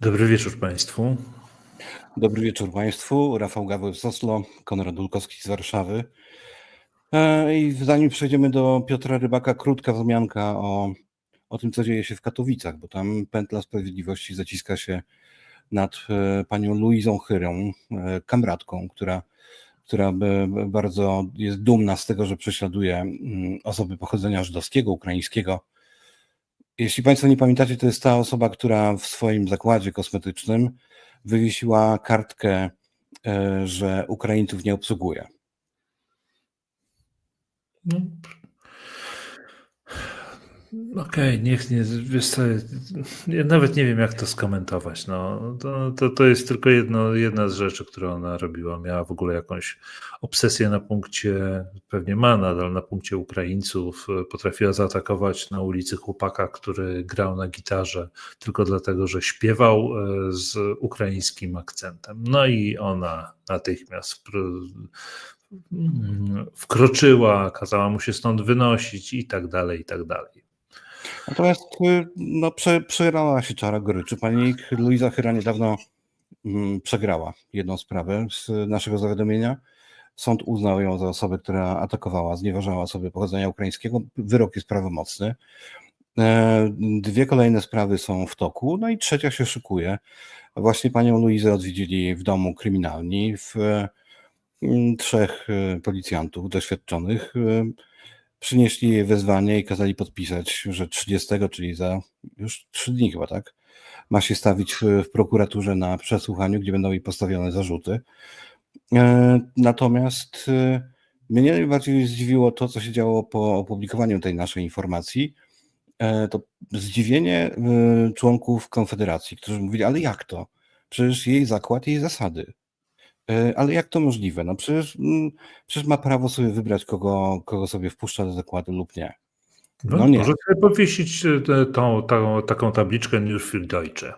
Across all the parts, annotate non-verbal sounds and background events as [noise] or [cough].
Dobry wieczór Państwu. Dobry wieczór Państwu. Rafał Gaweł z Oslo, Konrad Dulkowski z Warszawy. E, I zanim przejdziemy do Piotra Rybaka, krótka wzmianka o, o tym, co dzieje się w Katowicach, bo tam pętla sprawiedliwości zaciska się nad e, panią Luizą Chyrą, e, kamratką, która, która bardzo jest dumna z tego, że prześladuje mm, osoby pochodzenia żydowskiego, ukraińskiego. Jeśli Państwo nie pamiętacie, to jest ta osoba, która w swoim zakładzie kosmetycznym wywiesiła kartkę, e, że Ukraińców nie obsługuje. No. Okej, okay, niech nie, wiesz co, ja nawet nie wiem jak to skomentować, no, to, to, to jest tylko jedno, jedna z rzeczy, którą ona robiła, miała w ogóle jakąś obsesję na punkcie, pewnie ma nadal na punkcie Ukraińców, potrafiła zaatakować na ulicy chłopaka, który grał na gitarze tylko dlatego, że śpiewał e, z ukraińskim akcentem, no i ona natychmiast wkroczyła, kazała mu się stąd wynosić i tak dalej, i tak dalej. Natomiast y, no, prze, przegrała się czara goryczy. Pani Luiza Chyra niedawno mm, przegrała jedną sprawę z naszego zawiadomienia. Sąd uznał ją za osobę, która atakowała, znieważała osoby pochodzenia ukraińskiego. Wyrok jest prawomocny. E, dwie kolejne sprawy są w toku, no i trzecia się szykuje. Właśnie panią Luizę odwiedzili w domu kryminalni, w mm, trzech e, policjantów doświadczonych przynieśli jej wezwanie i kazali podpisać, że 30, czyli za już 3 dni chyba, tak? Ma się stawić w, prokuraturze na przesłuchaniu, gdzie będą jej postawione zarzuty. E, natomiast e, mnie najbardziej zdziwiło to, co się działo po opublikowaniu tej naszej informacji. E, to zdziwienie członków Konfederacji, którzy mówili, ale jak to? Przecież jej zakład, jej zasady. E, ale jak to możliwe? No przecież, mm, przecież ma prawo sobie wybrać, kogo, kogo sobie wpuszcza do zakładu lub nie. No, no nie. Może sobie powiesić e, tą, tą, taką tabliczkę für Deutsche.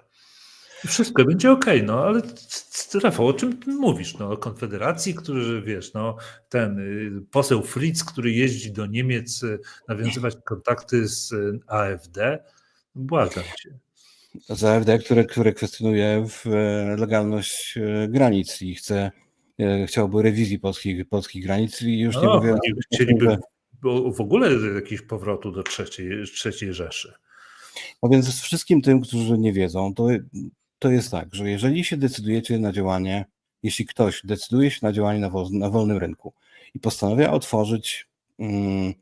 Wszystko będzie ok, no ale Rafał, o czym ty mówisz? No, o Konfederacji, który, wiesz, no, ten y, poseł Fritz, który jeździ do Niemiec y, nawiązywać kontakty z y, AfD, błagam cię AfD, które, które kwestionuje e, legalność e, granic i chce, e, chciałby rewizji polskich, polskich granic i już no, nie mówię... Chcieliby w ogóle jakiegoś powrotu do trzeciej, trzeciej Rzeszy. No więc z wszystkim tym, którzy nie wiedzą, to, to jest tak, że jeżeli się decydujecie na działanie, jeśli ktoś decyduje się na działanie na, na wolnym rynku i postanawia otworzyć mm,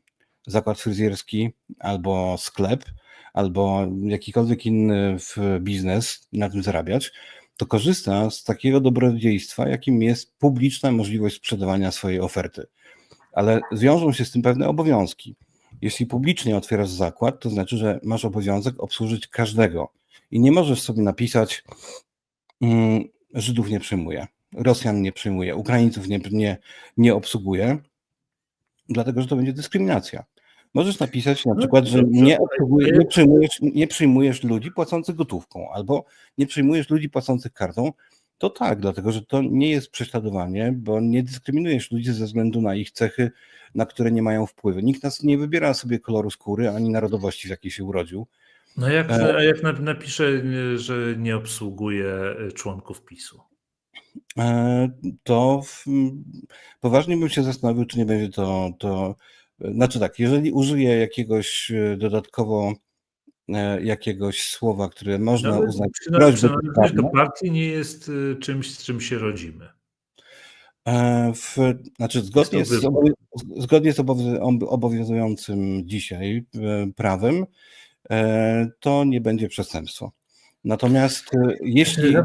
zakład fryzjerski albo sklep, albo jakikolwiek inny biznes na tym zarabiać, to korzysta z takiego dobrodziejstwa, jakim jest publiczna możliwość sprzedawania swojej oferty. Ale wiążą się z tym pewne obowiązki. Jeśli publicznie otwierasz zakład, to znaczy, że masz obowiązek obsłużyć każdego i nie możesz sobie napisać, mm, Żydów nie przyjmuje, Rosjan nie przyjmuje, Ukraińców nie, nie, nie obsługuje, dlatego że to będzie dyskryminacja. Możesz napisać na no, przykład, że nie, nie, przyjmujesz, nie przyjmujesz ludzi płacących gotówką albo nie przyjmujesz ludzi płacących kartą. To tak, dlatego że to nie jest prześladowanie, bo nie dyskryminujesz ludzi ze względu na ich cechy, na które nie mają wpływu. Nikt nas nie wybiera sobie koloru skóry ani narodowości, w jakiej się urodził. No jak, e, a jak napisze, że nie obsługuje e, członków PiSu? E, to w, poważnie bym się zastanowił, czy nie będzie to, to znaczy tak, jeżeli użyję jakiegoś e, dodatkowo e, jakiegoś słowa, które można Nawet uznać prośbą. do partii nie jest e, czymś, z czym się rodzimy. W, znaczy zgodnie z, zgodnie z obowiązującym dzisiaj prawem to nie będzie przestępstwo. Natomiast e, jeśli.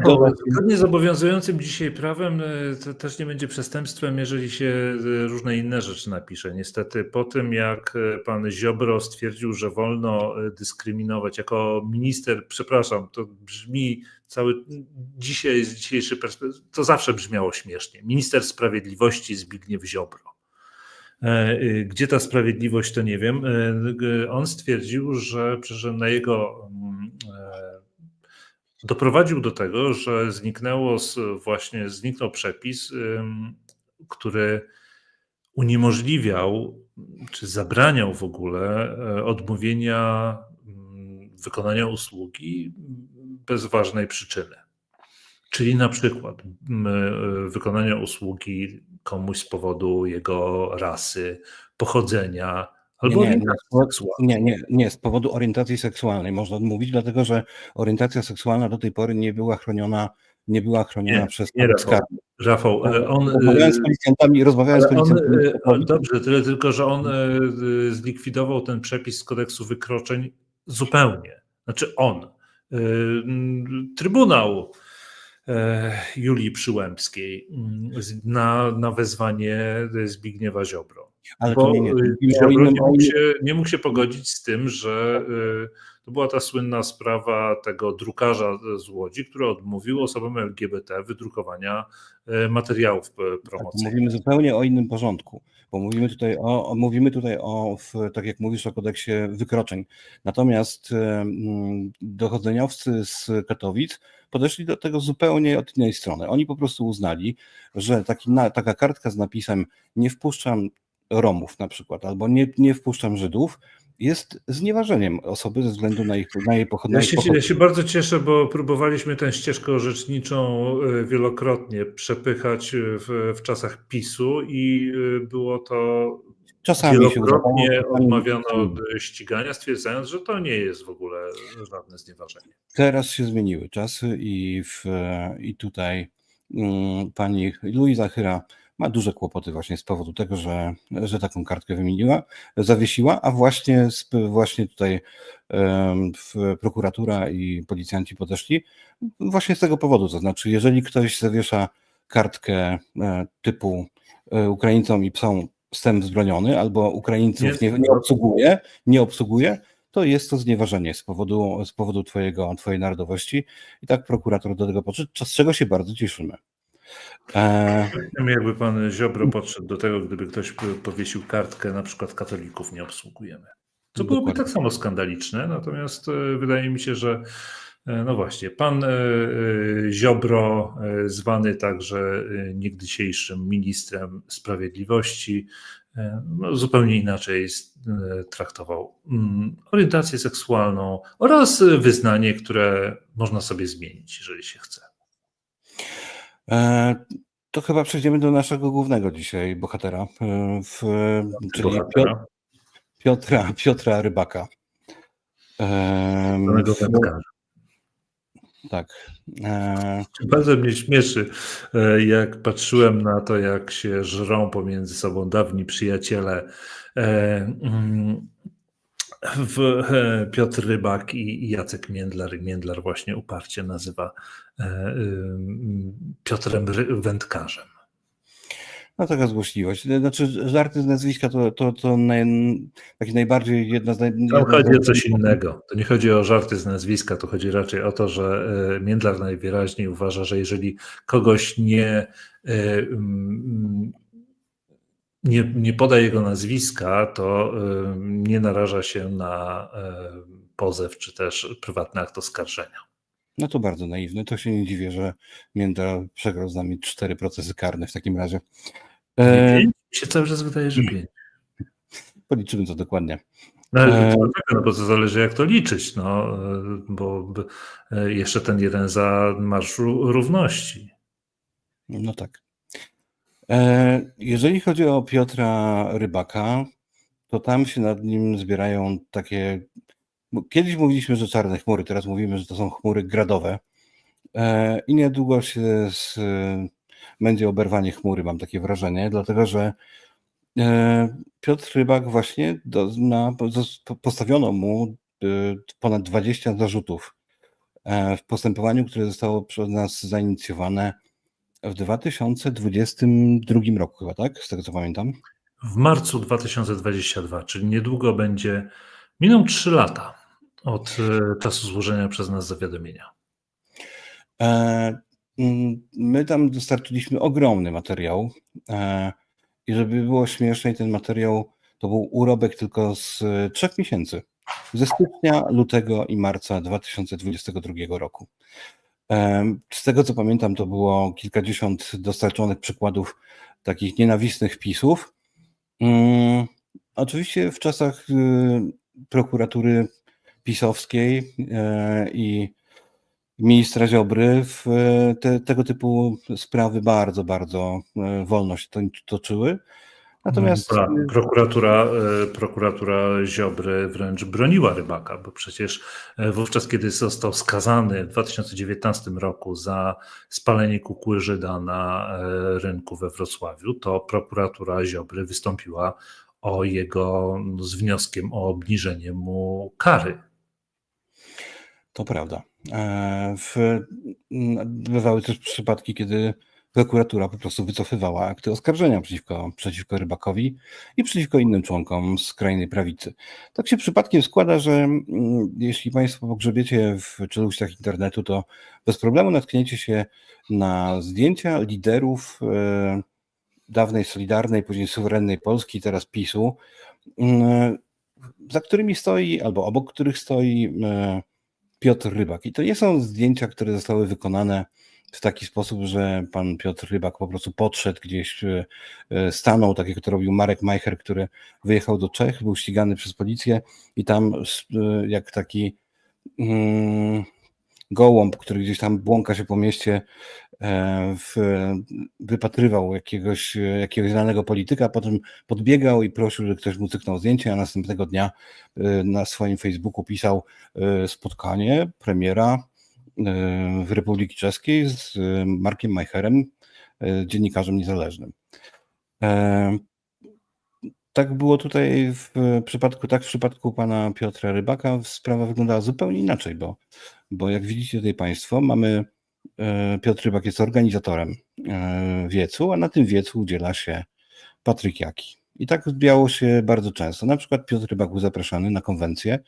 Zgodnie z obowiązującym dzisiaj prawem, e, to też nie będzie przestępstwem, jeżeli się e, różne inne rzeczy napisze. Niestety, po tym jak pan Ziobro stwierdził, że wolno dyskryminować jako minister, przepraszam, to brzmi cały dzisiaj, z dzisiejszej perspektywy, to zawsze brzmiało śmiesznie. Minister Sprawiedliwości Zbigniew Ziobro. Gdzie ta sprawiedliwość, to nie wiem. On stwierdził, że, że na jego mm, doprowadził do tego, że zniknęło właśnie zniknął przepis, który uniemożliwiał czy zabraniał w ogóle e, odmówienia wykonania usługi bez ważnej przyczyny. Czyli na przykład m, e, wykonania usługi komuś z powodu jego rasy, pochodzenia albo Nie, nie, nie. Nie, z powodu orientacji seksualnej można odmówić, dlatego że orientacja seksualna do tej pory nie była chroniona, nie była chroniona Nie, przez nie, Rafał. Rafał, e, on, e, Rozmawiałem z policjantami, rozmawiałem z on, policjantami. e, ale dobrze, tyle tylko, że on zlikwidował ten przepis z kodeksu wykroczeń zupełnie. Znaczy on. Trybunał Julii Przyłębskiej m, z- na, na wezwanie Zbigniewa Ziobro. Ale Bo to nie, nie. y, Ziobro nie mógł, się, nie mógł się pogodzić z tym, że y, to była ta słynna sprawa tego drukarza z Łodzi, który odmówił osobom LGBT wydrukowania y, materiałów tak, promocyjnych. mówimy zupełnie o innym porządku, bo mówimy tutaj o, mówimy tutaj o tak jak mówisz, o kodeksie wykroczeń. Natomiast em, dochodzeniowcy z Katowic podeszli do tego zupełnie od innej strony. Oni po prostu uznali, że taki, taka kartka z napisem nie wpuszczam Romów na przykład, albo nie, nie wpuszczam Żydów, jest znieważeniem osoby ze względu na ich na jej pochod- na Ja pochodzenie. ja się bardzo cieszę, bo próbowaliśmy tę ścieżkę orzeczniczą y, wielokrotnie przepychać y, w, w czasach PiSu i y, było to Czasami wielokrotnie odmawiano od ścigania, stwierdzając, że to nie jest w ogóle żadne znieważenie. Teraz się zmieniły czasy i, w, i tutaj mm, pani Luiza Chyra ma duże kłopoty właśnie z powodu tego, że, że taką kartkę wymieniła, zawiesiła, a właśnie, właśnie tutaj prokuratura i policjanci podeszli właśnie z tego powodu, to znaczy jeżeli ktoś zawiesza kartkę e, typu e, Ukraińcom i psom wstęp zbroniony albo Ukraińców nie, nie obsługuje, nie obsługuje, to jest to znieważenie z powodu, z powodu twojego, twojej narodowości. I tak prokurator do tego podszedł, z czego się bardzo cieszymy. E, Jakby pan Ziobro podszedł do tego, gdyby ktoś powiesił kartkę, na przykład katolików nie obsługujemy. Co byłoby Dokładnie. tak samo skandaliczne, natomiast e, wydaje mi się, że e, no właśnie, pan e, Ziobro, zwany także niegdysiejszym ministrem sprawiedliwości, no, zupełnie inaczej traktował mm, orientację seksualną oraz wyznanie, które można sobie zmienić, jeżeli się chce. E, to chyba przejdziemy do naszego głównego dzisiaj bohatera, e, w, czyli Bohatera, Piotra, Piotra Rybaka. E, danego w- wędkarza. tak. E, Bardzo mnie śmieszy, jak patrzyłem na to, jak się żrą pomiędzy sobą dawni przyjaciele e, mm, w, e, Piotr Rybak i Jacek Międlar. I Międlar właśnie uparcie nazywa e, ym, Piotrem Wędkarzem. No taka złośliwość. Znaczy żarty z nazwiska to, to, to naj, taki najbardziej jedna z naj, z chodzi o coś innego. To nie chodzi o żarty z nazwiska, to chodzi raczej o to, że e, Międlar najwyraźniej uważa, że jeżeli kogoś nie, e, nie, nie poda jego nazwiska, to e, nie naraża się na e, pozew czy też prywatny akt oskarżenia. No to bardzo naiwne. To się nie dziwię, że Międra przegrał z nami cztery procesy karne w takim razie. E, pięć? Się cały czas wydaje, że pięć. policzymy to dokładnie. No, ale E, no bo to zależy jak to liczyć, no, e, bo jeszcze ten jeden za Marsz Ró- Równości. No tak. E, jeżeli chodzi o Piotra Rybaka, to tam się nad nim zbierają takie. Kiedyś mówiliśmy, że czarne chmury, teraz mówimy, że to są chmury gradowe. E, I niedługo się z, będzie oberwanie chmury, mam takie wrażenie, dlatego że e, Piotr Rybak właśnie do, na, postawiono mu ponad 20 zarzutów w postępowaniu, które zostało przez nas zainicjowane w 2022 roku chyba, tak? Z tego co pamiętam. W marcu 2022, czyli niedługo będzie, miną 3 lata od e, czasu złożenia przez nas zawiadomienia. E, mm, My tam dostarczyliśmy ogromny materiał e, i żeby było śmieszniej, ten materiał to był urobek tylko z trzech miesięcy. Ze stycznia, lutego i marca 2022 roku. Z tego co pamiętam, to było kilkadziesiąt dostarczonych przykładów takich nienawistnych wpisów. Mm, Oczywiście w czasach y, prokuratury pisowskiej e, i ministra Ziobry e, te, tego typu sprawy bardzo, bardzo e, wolno się to- toczyły. Natomiast Pra- prokuratura, e, prokuratura Ziobry wręcz broniła rybaka, bo przecież e, wówczas, kiedy został skazany w 2019 roku za spalenie kukurydzyda na e, rynku we Wrocławiu, to prokuratura Ziobry wystąpiła o jego no, z wnioskiem o obniżenie mu kary. To prawda. W, bywały też przypadki, kiedy prokuratura po prostu wycofywała akty oskarżenia przeciwko, przeciwko Rybakowi i przeciwko innym członkom skrajnej prawicy. Tak się przypadkiem składa, że mm, jeśli Państwo pogrzebiecie w czeluściach internetu, to bez problemu natkniecie się na zdjęcia liderów e, dawnej Solidarnej, później suwerennej Polski, teraz PiSu, mm, za którymi stoi, albo obok których stoi e, Piotr Rybak. I to nie są zdjęcia, które zostały wykonane w taki sposób, że pan Piotr Rybak po prostu podszedł gdzieś, e, e, stanął, tak jak to robił Marek Majcher, który wyjechał do Czech, był ścigany przez policję i tam e, jak taki mm, gołąb, który gdzieś tam błąka się po mieście, w, wypatrywał jakiegoś, jakiegoś znanego polityka, potem podbiegał i prosił, żeby ktoś mu cyknął zdjęcie, a następnego dnia na swoim Facebooku pisał spotkanie premiera w Republiki Czeskiej z e, Markiem Majcherem, e, dziennikarzem niezależnym. E, Tak było tutaj w przypadku, tak w przypadku pana Piotra Rybaka sprawa wyglądała zupełnie inaczej, bo, bo jak widzicie tutaj państwo, mamy e, Piotr Rybak jest organizatorem e, wiecu, a na tym wiecu udziela się Patryk Jaki. I tak zbiało się bardzo często. Na przykład Piotr Rybak był zapraszany na konwencję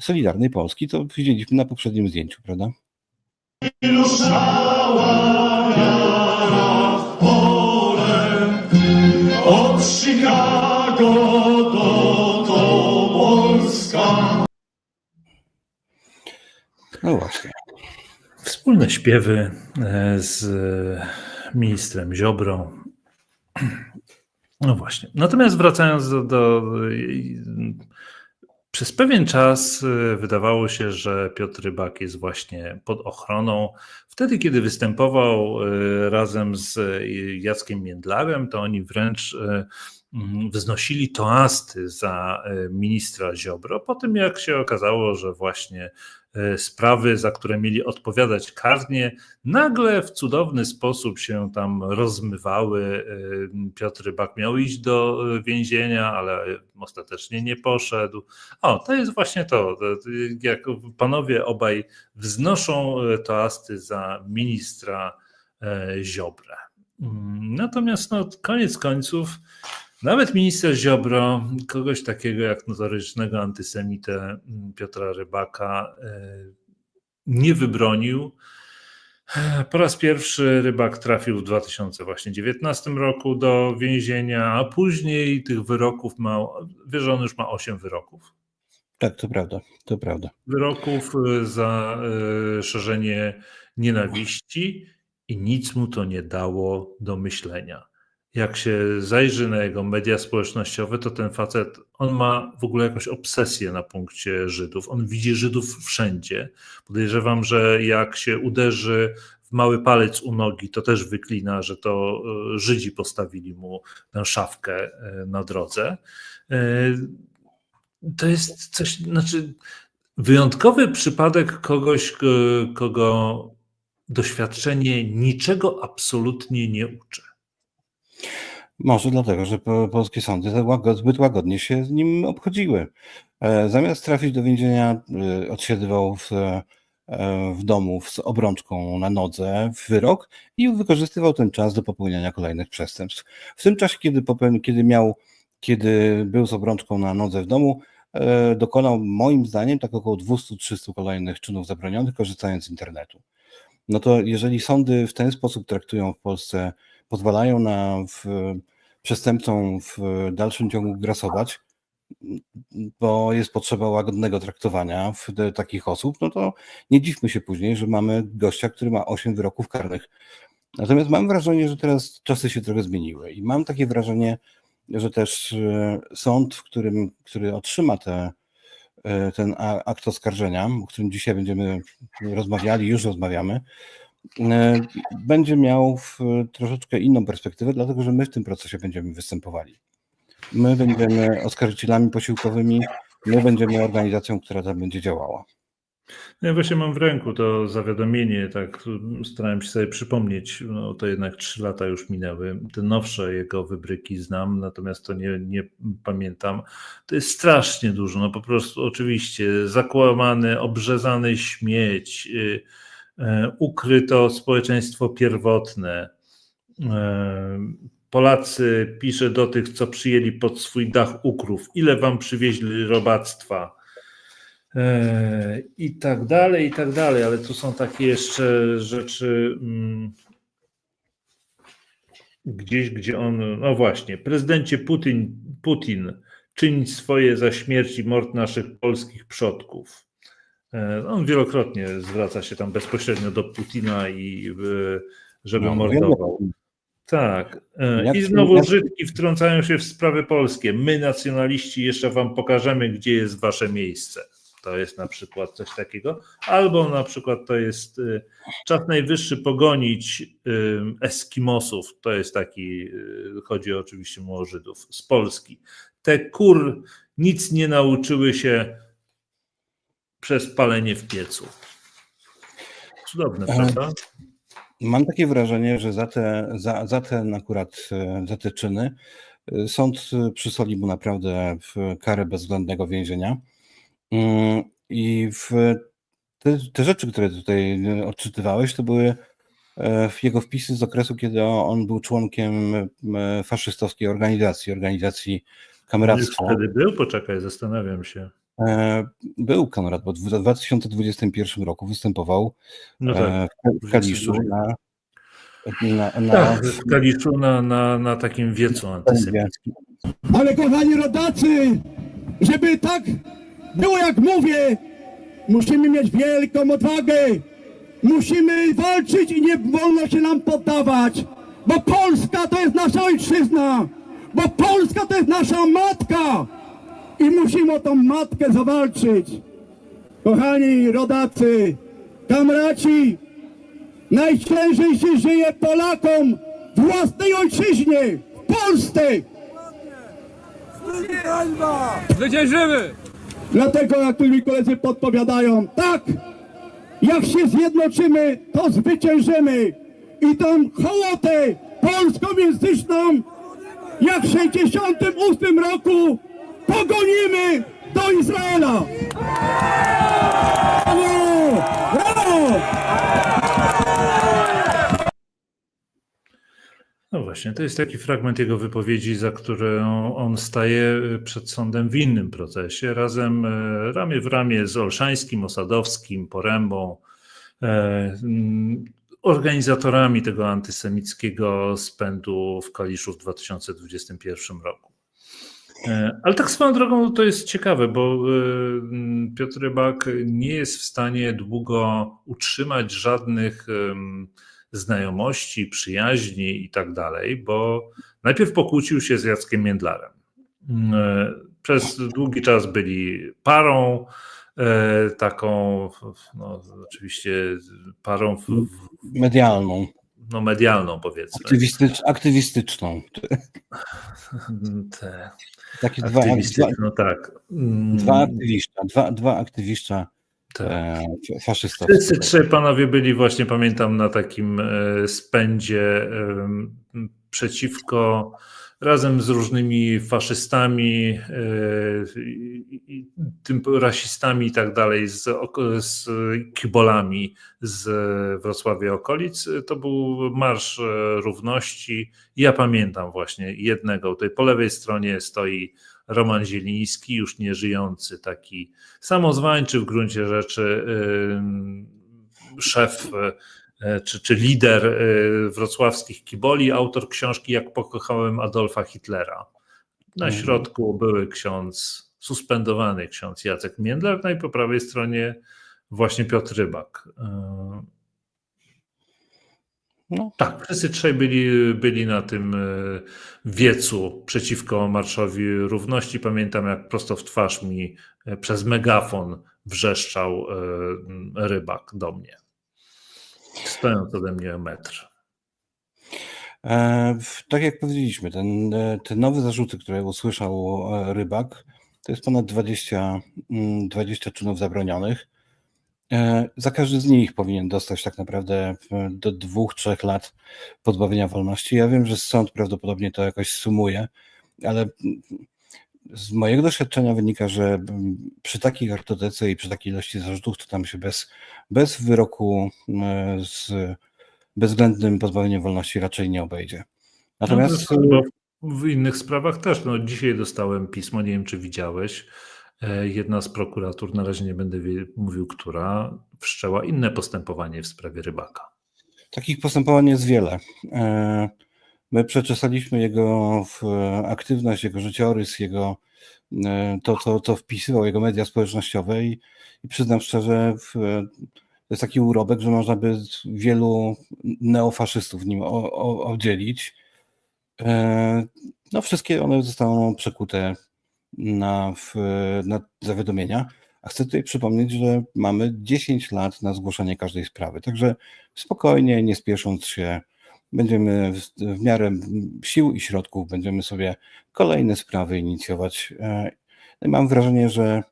Solidarnej Polski, to widzieliśmy na poprzednim zdjęciu, prawda? Od Chicago do Tobolska. No właśnie. Wspólne śpiewy e, z ministrem Ziobrą. No właśnie. Natomiast wracając do, do. Przez pewien czas e, wydawało się, że Piotr Rybak jest właśnie pod ochroną. Wtedy, kiedy występował e, razem z e, Jackiem Międlarem, to oni wręcz mm, wznosili toasty za ministra Ziobro. Po tym, jak się okazało, że właśnie sprawy, za które mieli odpowiadać karnie, nagle w cudowny sposób się tam rozmywały. E, Piotr Rybak miał iść do e, więzienia, ale ostatecznie nie poszedł. O, to jest właśnie to, jak panowie obaj wznoszą e, toasty za ministra e, Ziobrę. Mm, Natomiast no, koniec końców, nawet minister Ziobro, kogoś takiego jak notorycznego antysemitę mm, Piotra Rybaka, e, nie wybronił. Po raz pierwszy Rybak trafił w 2019 roku do więzienia, a później tych wyroków ma, wiesz, on już ma 8 wyroków. Tak, to prawda, to prawda. Wyroków y, za y, szerzenie nienawiści i nic mu to nie dało do myślenia. Jak się zajrzy na jego media społecznościowe, to ten facet, on ma w ogóle jakąś obsesję na punkcie Żydów. On widzi Żydów wszędzie. Podejrzewam, że jak się uderzy w mały palec u nogi, to też wyklina, że to y, Żydzi postawili mu tę szafkę y, na drodze. Y, To jest coś, znaczy wyjątkowy przypadek kogoś, kogo doświadczenie niczego absolutnie nie uczy. Może dlatego, że po- polskie sądy zbyt łagodnie się z nim obchodziły. E, Zamiast trafić do więzienia, e, odsiedywał w, e, w domu z obrączką na nodze wyrok i wykorzystywał ten czas do popełniania kolejnych przestępstw. W tym czasie, kiedy, popełni, kiedy miał, kiedy był z obrączką na nodze w domu, dokonał moim zdaniem tak około 200-300 kolejnych czynów zabronionych, korzystając z internetu. No to jeżeli sądy w ten sposób traktują w Polsce pozwalają na w, przestępcom w dalszym ciągu grasować, bo jest potrzeba łagodnego traktowania w te, takich osób, no to nie dziwmy się później, że mamy gościa, który ma 8 wyroków karnych. Natomiast mam wrażenie, że teraz czasy się trochę zmieniły i mam takie wrażenie, że też e, sąd, w którym, który otrzyma te, e, ten akt oskarżenia, o którym dzisiaj będziemy rozmawiali, już rozmawiamy, będzie miał troszeczkę inną perspektywę, dlatego że my w tym procesie będziemy występowali. My będziemy oskarżycielami posiłkowymi, my będziemy organizacją, która tam będzie działała. No Ja właśnie mam w ręku to zawiadomienie, tak starałem się sobie przypomnieć, no to jednak trzy lata już minęły. Te nowsze jego wybryki znam, natomiast to nie, nie pamiętam. To jest strasznie dużo, no po prostu oczywiście zakłamany, obrzezany śmieć, y, y, ukryto społeczeństwo pierwotne. Y, Polacy pisze do tych, co przyjęli pod swój dach ukrów, ile wam przywieźli robactwa e, i tak dalej, i tak dalej, ale tu są takie jeszcze rzeczy mm, gdzieś, gdzie on, no właśnie, prezydencie Putin, Putin czyń swoje za śmierć i mord naszych polskich przodków. E, On wielokrotnie zwraca się tam bezpośrednio do Putina i e, żeby No, mordował. Tak. E, I znowu Żydki wtrącają się w sprawy polskie. My, nacjonaliści, jeszcze wam pokażemy, gdzie jest wasze miejsce. To jest na przykład coś takiego. Albo na przykład to jest czas najwyższy pogonić Eskimosów. To jest taki, chodzi oczywiście mu o Żydów z Polski. Te kur nic nie nauczyły się przez palenie w piecu. Cudowne, E, prawda? Mam takie wrażenie, że za, te, za, za ten akurat, e, za te czyny e, sąd przysoli mu naprawdę w karę bezwzględnego więzienia. Mm, I te, te rzeczy, które tutaj odczytywałeś, to były jego wpisy z okresu, kiedy on był członkiem faszystowskiej organizacji, organizacji Już kameractwa. wtedy był? Poczekaj, zastanawiam się. E, Był Konrad, bo w 2021 roku występował No tak. e, w Kaliszu na, na, na, Tak, w Kaliszu na, na, na takim wiecu antysemickim. Ale kochani rodacy, żeby tak było jak mówię, musimy mieć wielką odwagę. Musimy walczyć i nie wolno się nam poddawać. Bo Polska to jest nasza ojczyzna. Bo Polska to jest nasza matka. I musimy o tą matkę zawalczyć. Kochani rodacy, kamraci, najciężej się żyje Polakom w własnej ojczyźnie, w Polsce. Zwyciężymy! Dlatego, jak tu mi koledzy podpowiadają, tak, jak się zjednoczymy, to zwyciężymy. I tą hołotę polskojęzyczną, jak w 68 roku, pogonimy do Izraela. Brawo! Brawo! No właśnie, to jest taki fragment jego wypowiedzi, za którą on staje przed sądem w innym procesie, razem e, ramię w ramię z Olszańskim, Osadowskim, Porębą, e, mm, organizatorami tego antysemickiego spędu w Kaliszu w 2021 roku. E, Ale tak swoją drogą to jest ciekawe, bo e, Piotr Rybak nie jest w stanie długo utrzymać żadnych znajomości, przyjaźni i tak dalej, bo najpierw pokłócił się z Jackiem Międlarem. E, Przez długi czas byli parą, taką, no, oczywiście parą w, w, medialną, no, medialną, powiedzmy. aktywistycz, aktywistyczną. [laughs] Te, Takie dwa, dwa, no tak. Mm, dwa aktywiszcza, dwa, dwa aktywiszcza tak. e. Wszyscy trzej panowie byli właśnie, pamiętam, na takim e, spędzie przeciwko razem z różnymi faszystami, e, rasistami i tak dalej, z, z kibolami z Wrocławia okolic. To był Marsz e, Równości. Ja pamiętam właśnie jednego. Tutaj po lewej stronie stoi Roman Zieliński, już nieżyjący, taki samozwańczy w gruncie rzeczy ym, szef czy, czy lider y, wrocławskich kiboli, autor książki Jak pokochałem Adolfa Hitlera. Na Mhm. środku były ksiądz, suspendowany ksiądz Jacek Międlar, no i po prawej stronie właśnie Piotr Rybak. Y, No, Tak, wszyscy trzej byli, byli na tym e, wiecu przeciwko Marszowi Równości. Pamiętam, jak prosto w twarz mi e, przez megafon wrzeszczał e, rybak do mnie. Stojąc ode mnie metr. E, Tak jak powiedzieliśmy, ten, e, te nowe zarzuty, które usłyszał e, Rybak, to jest ponad 20, mm, 20 czynów zabronionych. Za każdy z nich powinien dostać tak naprawdę do dwóch, trzech lat pozbawienia wolności. Ja wiem, że sąd prawdopodobnie to jakoś sumuje, ale mm, z mojego doświadczenia wynika, że mm, przy takiej kartotece i przy takiej ilości zarzutów, to tam się bez, bez wyroku e, z bezwzględnym pozbawieniem wolności raczej nie obejdzie. Natomiast No, w innych sprawach też. No, dzisiaj dostałem pismo, nie wiem czy widziałeś. E, Jedna z prokuratur, na razie nie będę mówił, która, wszczęła inne postępowanie w sprawie rybaka. takich postępowań jest wiele. My przeczesaliśmy jego aktywność, jego życiorys, jego e, to, co, co wpisywał, jego media społecznościowe i, i przyznam szczerze, w, to jest taki urobek, że można by wielu neofaszystów nim o, o, oddzielić. E, No wszystkie one zostaną przekute na, na zawiadomienia. A chcę tutaj przypomnieć, że mamy 10 lat na zgłoszenie każdej sprawy. Także spokojnie, nie spiesząc się, będziemy w, miarę sił i środków, będziemy sobie kolejne sprawy inicjować. E, i Mam wrażenie, że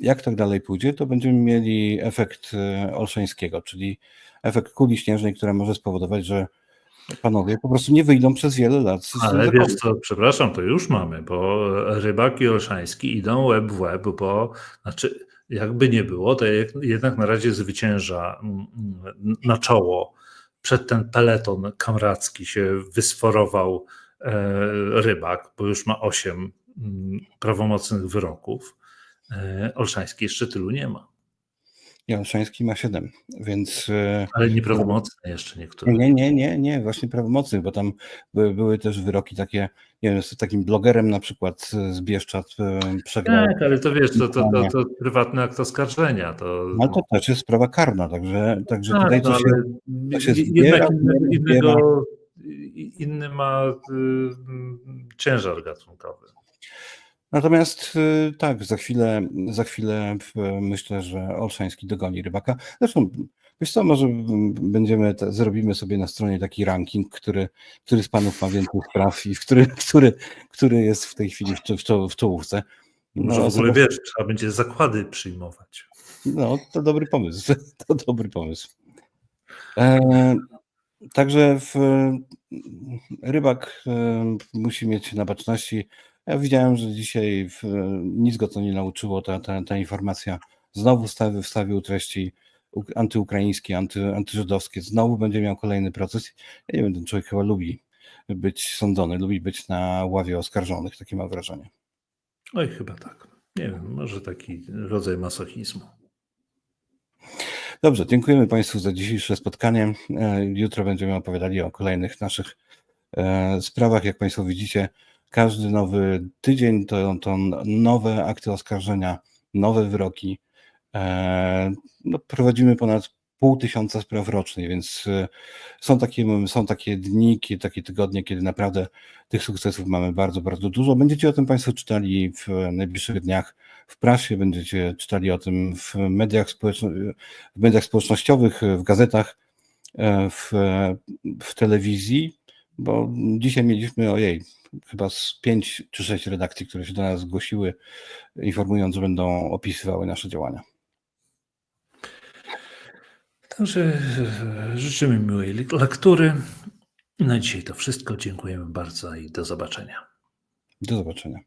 jak tak dalej pójdzie, to będziemy mieli efekt e, Olszańskiego, czyli efekt kuli śnieżnej, która może spowodować, że panowie po prostu nie wyjdą przez wiele lat. Ale wiesz co, przepraszam, to już mamy, bo Rybak i Olszański idą łeb w łeb, bo znaczy jakby nie było, to jednak na razie zwycięża mm, mm, na czoło. Przed ten peleton kamracki się wysforował e, Rybak, bo już ma osiem mm, prawomocnych wyroków. E, Olszański jeszcze tylu nie ma, I Olszański ma 7, więc e, ale nieprawomocne jeszcze niektóre. Nie, nie, nie, nie, właśnie prawomocnych, bo tam były, były też wyroki takie, nie wiem, z takim blogerem na przykład z Bieszczad e, przegrał. Tak, ale to wiesz, to, to, to, to prywatny akt oskarżenia. To, No to też jest sprawa karna, także, także Tak, tutaj no, to się, ale to się zbiera, innego, inny ma y, ciężar gatunkowy. Natomiast y, tak, za chwilę, za chwilę myślę, że Olszański dogoni Rybaka. Zresztą, wiesz co, może będziemy, te, zrobimy sobie na stronie taki ranking, który, który z panów ma więcej spraw i który, który, który jest w tej chwili w, w, w czołówce. Może w ogóle wiesz, trzeba będzie zakłady przyjmować. No, to dobry pomysł. [laughs] To dobry pomysł. E, także w, rybak e, musi mieć na baczności. Ja widziałem, że dzisiaj w, nic go to nie nauczyło, ta, ta, ta informacja. Znowu wstawił, wstawił treści antyukraińskie, anty, antyżydowskie. Znowu będzie miał kolejny proces. Ja nie wiem, ten człowiek chyba lubi być sądzony, lubi być na ławie oskarżonych, takie mam wrażenie. Oj, chyba tak. Nie wiem, może taki rodzaj masochizmu. Dobrze, dziękujemy Państwu za dzisiejsze spotkanie. E, Jutro będziemy opowiadali o kolejnych naszych e, sprawach. Jak Państwo widzicie, każdy nowy tydzień to, to nowe akty oskarżenia, nowe wyroki. E, No, prowadzimy ponad pół tysiąca spraw rocznie, więc e, są takie, są takie dni, kie- takie tygodnie, kiedy naprawdę tych sukcesów mamy bardzo, bardzo dużo. Będziecie o tym Państwo czytali w najbliższych dniach w prasie, będziecie czytali o tym w mediach, społeczno- w mediach społecznościowych, w gazetach, e, w, w telewizji, bo dzisiaj mieliśmy, ojej, chyba z pięć czy sześć redakcji, które się do nas zgłosiły, informując, że będą opisywały nasze działania. Także e, życzymy miłej lektury. Na dzisiaj to wszystko. Dziękujemy bardzo i do zobaczenia. Do zobaczenia.